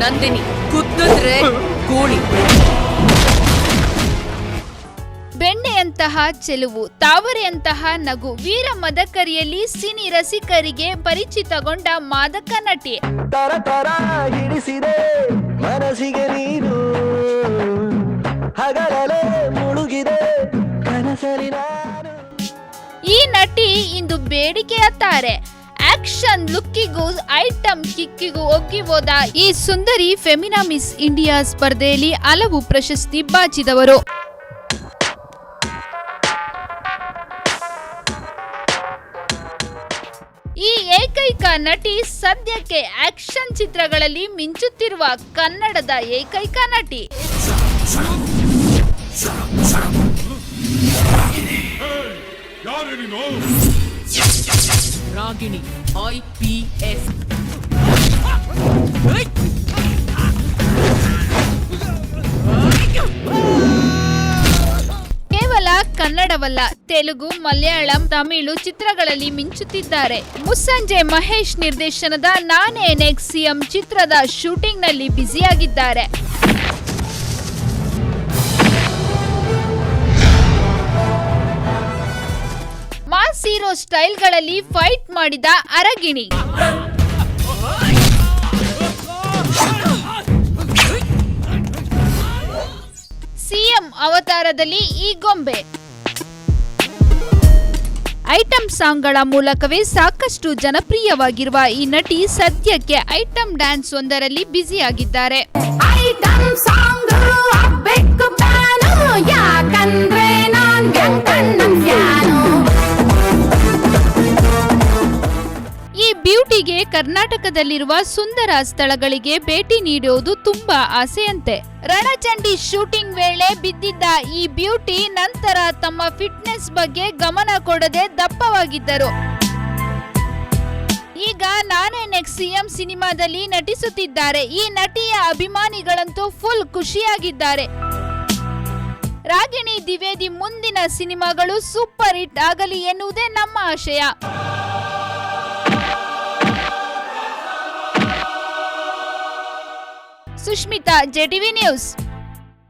ನಂದಿನಿ. ಕುತ್ತಿದ್ರೆ ಗೂಳಿ. ಬೆಣ್ಣೆಯಂತಹ ಚೆಲುವು ತಾವರೆಯಂತಹ ನಗು ವೀರ ಮದಕರಿಯಲ್ಲಿ ಸಿನಿ ರಸಿಕರಿಗೆ ಪರಿಚಿತಗೊಂಡ ಮಾದಕ ನಟಿ. ತರ ತರ ಹಿಡಿಸಿದೆ ಮನಸ್ಸಿಗೆ ನೀನು ಹಗಲಲೆ ಮುಳುಗಿದೆ ಕನಸಲಿ ನಾನು. ಈ ನಟಿ ಇಂದು ಬೇಡಿಕೆಯ ತಾರೆ. ಆಕ್ಷನ್ ಲುಕ್ಕಿಗೂ ಐಟಮ್ ಕಿಕ್ಕಿಗೂ ಒಗ್ಗಿ ಹೋದ ಈ ಸುಂದರಿ ಫೆಮಿನಾ ಮಿಸ್ ಇಂಡಿಯಾ ಸ್ಪರ್ಧೆಯಲ್ಲಿ ಹಲವು ಪ್ರಶಸ್ತಿ ಬಾಚಿದವರು. ಈ ಏಕೈಕ ನಟಿ ಸದ್ಯಕ್ಕೆ ಆಕ್ಷನ್ ಚಿತ್ರಗಳಲ್ಲಿ ಮಿಂಚುತ್ತಿರುವ ಕನ್ನಡದ ಏಕೈಕ ನಟಿ. ರಾಗಿಣಿ ಐ ಕೇವಲ ಕನ್ನಡವಲ್ಲ, ತೆಲುಗು, ಮಲಯಾಳಂ, ತಮಿಳು ಚಿತ್ರಗಳಲ್ಲಿ ಮಿಂಚುತ್ತಿದ್ದಾರೆ. ಮುಸ್ಸಂಜೆ ಮಹೇಶ್ ನಿರ್ದೇಶನದ ನಾನೇ ನೆಕ್ಸ್ಟ್ ಸಿಎಂ ಚಿತ್ರದ ಶೂಟಿಂಗ್ನಲ್ಲಿ ಬ್ಯುಸಿಯಾಗಿದ್ದಾರೆ. ಹೀರೋ ಸ್ಟೈಲ್ಗಳಲ್ಲಿ ಫೈಟ್ ಮಾಡಿದ ಅರಗಿಣಿ. ಸಿಎಂ ಅವತಾರದಲ್ಲಿ ಈ ಗೊಂಬೆ. ಐಟಂ ಸಾಂಗ್ಗಳ ಮೂಲಕವೇ ಸಾಕಷ್ಟು ಜನಪ್ರಿಯವಾಗಿರುವ ಈ ನಟಿ ಸದ್ಯಕ್ಕೆ ಐಟಂ ಡ್ಯಾನ್ಸ್ ಒಂದರಲ್ಲಿ ಬ್ಯುಸಿಯಾಗಿದ್ದಾರೆ. ಈ ಕರ್ನಾಟಕದಲ್ಲಿರುವ ಸುಂದರ ಸ್ಥಳಗಳಿಗೆ ಭೇಟಿ ನೀಡುವುದು ತುಂಬಾ ಆಸೆಯಂತೆ. ರಣಚಂಡಿ ಶೂಟಿಂಗ್ ವೇಳೆ ಬಿದ್ದಿದ್ದ ಈ ಬ್ಯೂಟಿ ನಂತರ ತಮ್ಮ ಫಿಟ್ನೆಸ್ ಬಗ್ಗೆ ಗಮನ ಕೊಡದೆ ದಪ್ಪವಾಗಿದ್ದರು. ಈಗ ನಾನೇ ನೆಕ್ಸ್ಟ್ ಸಿಎಂ ಸಿನಿಮಾದಲ್ಲಿ ನಟಿಸುತ್ತಿದ್ದಾರೆ. ಈ ನಟಿಯ ಅಭಿಮಾನಿಗಳಂತೂ ಫುಲ್ ಖುಷಿಯಾಗಿದ್ದಾರೆ. ರಾಗಿಣಿ ದ್ವಿವೇದಿ ಮುಂದಿನ ಸಿನಿಮಾಗಳು ಸೂಪರ್ ಹಿಟ್ ಆಗಲಿ ಎನ್ನುವುದೇ ನಮ್ಮ ಆಶಯ. Sushmita JTV news.